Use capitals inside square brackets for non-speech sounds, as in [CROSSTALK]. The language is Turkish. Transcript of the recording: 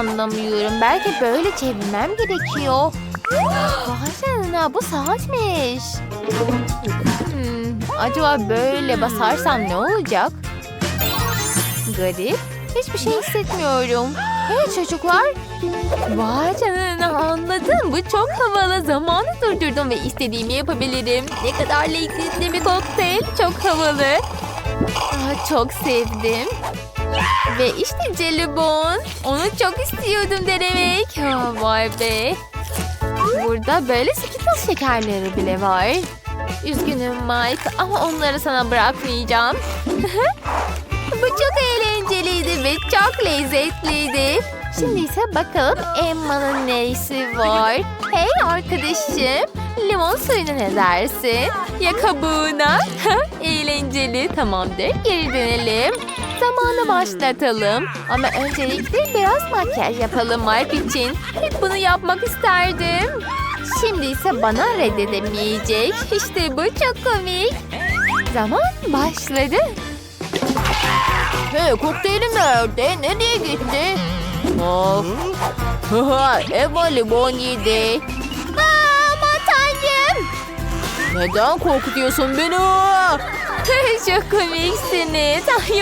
Anlamıyorum. Belki böyle çevirmem gerekiyor. Vay canına bu saatmiş. Hmm, acaba böyle basarsam ne olacak? Garip. Hiçbir şey hissetmiyorum. Hey çocuklar. Vay canına anladım. Bu çok havalı. Zamanı durdurdum ve istediğimi yapabilirim. Ne kadar lezzetli bir kokteyl. Çok havalı. Aa, çok sevdim. Ve işte jelibon. Onu çok istiyordum denemek. Ha, vay be. Burada böyle Skittles şekerleri bile var. Üzgünüm Mike ama onları sana bırakmayacağım. [LAUGHS] Bu çok eğlenceliydi ve çok lezzetliydi. Şimdi ise bakalım Emma'nın neyisi var. Hey arkadaşım, limon suyuna ne dersin? Ya kabuğuna? [LAUGHS] Eğlenceli, tamamdır. Geri dönelim. Zamanı başlatalım. Ama öncelikle biraz makyaj yapalım Mark için. Hep bunu yapmak isterdim. Şimdi ise bana reddedemeyecek. İşte bu çok komik. Zaman başladı. Hey kokteylim nerede? Nereye gitti? Of. Emma limon yedi. Aa, aman tanrım. Neden korkutuyorsun beni? Çok komiksiniz. Ay,